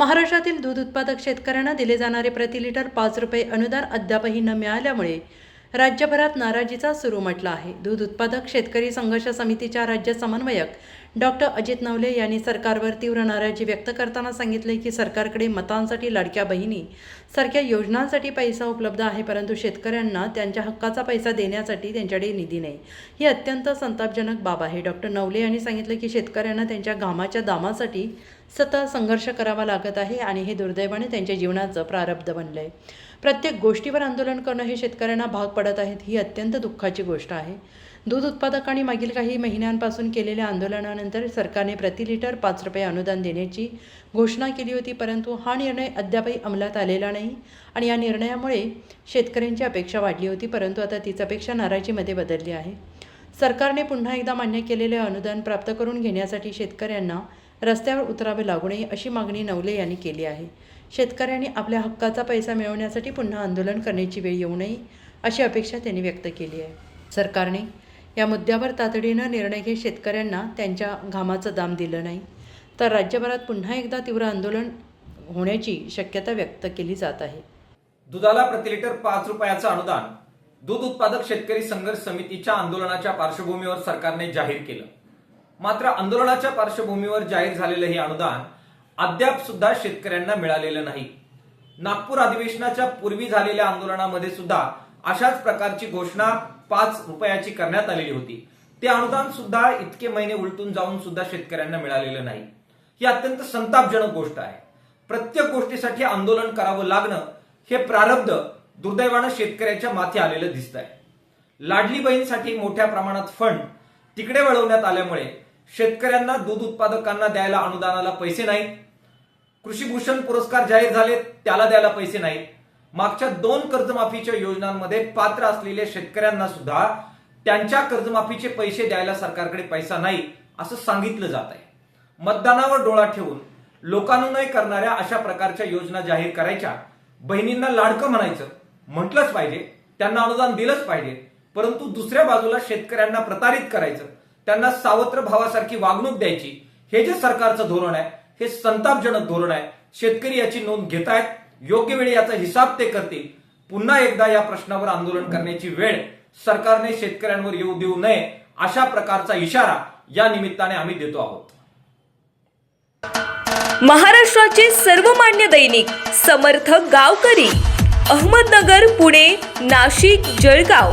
महाराष्ट्रातील दूध उत्पादक शेतकऱ्यांना दिले जाणारे प्रति लिटर पाच रुपये अनुदान अद्यापही न मिळाल्यामुळे राज्यभरात नाराजीचा सुरू म्हटला आहे. दूध उत्पादक शेतकरी संघर्ष समितीच्या राज्य समन्वयक डॉक्टर अजित नवले यांनी सरकारवर तीव्र नाराजी व्यक्त करताना सांगितले की सरकारकडे मतांसाठी लाडक्या बहिणी सारख्या योजनांसाठी पैसा उपलब्ध आहे परंतु शेतकऱ्यांना त्यांच्या हक्काचा पैसा देण्यासाठी त्यांच्याकडे निधी नाही. ही अत्यंत संतापजनक बाब आहे. डॉक्टर नवले यांनी सांगितलं की शेतकऱ्यांना त्यांच्या घामाच्या दामासाठी सतत संघर्ष करावा लागत आहे आणि हे दुर्दैवाने त्यांच्या जीवनाचं प्रारब्ध बनलं आहे प्रत्येक गोष्टीवर आंदोलन करणं हे शेतकऱ्यांना भाग पडत आहेत ही अत्यंत दुःखाची गोष्ट आहे. दूध उत्पादकांनी मागील काही महिन्यांपासून केलेल्या आंदोलनानंतर सरकारने प्रति लिटर पाच रुपये अनुदान देण्याची घोषणा केली होती परंतु हा निर्णय अद्यापही अंमलात आलेला नाही आणि या निर्णयामुळे शेतकऱ्यांची अपेक्षा वाढली होती परंतु आता तीच अपेक्षा नाराजीमध्ये बदलली आहे. सरकारने पुन्हा एकदा मान्य केलेले अनुदान प्राप्त करून घेण्यासाठी शेतकऱ्यांना रस्त्यावर उतरावे लागू नये अशी मागणी नवले यांनी केली आहे. शेतकऱ्यांनी आपल्या हक्काचा पैसा मिळवण्यासाठी पुन्हा आंदोलन करण्याची वेळ येऊ नये अशी अपेक्षा त्यांनी व्यक्त केली आहे. सरकारने या मुद्द्यावर तातडीनं निर्णय घेत शेतकऱ्यांना त्यांच्या घामाचं दाम दिलं नाही. तर राज्यभरात पुन्हा एकदा तीव्र आंदोलन होण्याची शक्यता व्यक्त केली जात आहे. दुधाला प्रति लिटर पाच रुपयाचं अनुदान दूध उत्पादक शेतकरी संघर्ष समितीच्या आंदोलनाच्या पार्श्वभूमीवर सरकारने जाहीर केलं. मात्र आंदोलनाच्या पार्श्वभूमीवर जाहीर झालेलं हे अनुदान अद्याप सुद्धा शेतकऱ्यांना मिळालेलं नाही. नागपूर अधिवेशनाच्या पूर्वी झालेल्या आंदोलनामध्ये सुद्धा अशाच प्रकारची घोषणा पाच रुपयाची करण्यात आलेली होती. ते अनुदान सुद्धा इतके महिने उलटून जाऊन सुद्धा शेतकऱ्यांना मिळालेलं नाही. ही अत्यंत संतापजनक गोष्ट आहे. प्रत्येक गोष्टीसाठी आंदोलन करावं लागणं हे प्रारब्ध दुर्दैवानं शेतकऱ्याच्या माथी आलेलं दिसत आहे लाडली बहीणसाठी मोठ्या प्रमाणात फंड तिकडे वळवण्यात आल्यामुळे शेतकऱ्यांना दूध उत्पादकांना द्यायला अनुदानाला पैसे नाहीत. कृषीभूषण पुरस्कार जाहीर झाले त्याला द्यायला पैसे नाहीत. मागच्या दोन कर्जमाफीच्या योजनांमध्ये पात्र असलेल्या शेतकऱ्यांना सुद्धा त्यांच्या कर्जमाफीचे पैसे द्यायला सरकारकडे पैसा नाही असं सांगितलं जात आहे. मतदानावर डोळा ठेवून लोकानुनय करणाऱ्या अशा प्रकारच्या योजना जाहीर करायच्या बहिणींना लाडकं म्हणायचं म्हटलंच पाहिजे त्यांना अनुदान दिलंच पाहिजे परंतु दुसऱ्या बाजूला शेतकऱ्यांना प्रतारित करायचं त्यांना सावत्र भावासारखी वागणूक द्यायची हे जे सरकारचं धोरण आहे हे संतापजनक धोरण आहे शेतकरी याची नोंद घेत आहेत योग्य वेळी याचा हिसाब ते करतील. पुन्हा एकदा या प्रश्नावर आंदोलन करण्याची वेळ सरकारने शेतकऱ्यांवर येऊ देऊ नये अशा प्रकारचा इशारा या निमित्ताने आम्ही देतो आहोत. महाराष्ट्राचे सर्वमान्य दैनिक समर्थक गावकरी अहमदनगर पुणे नाशिक जळगाव.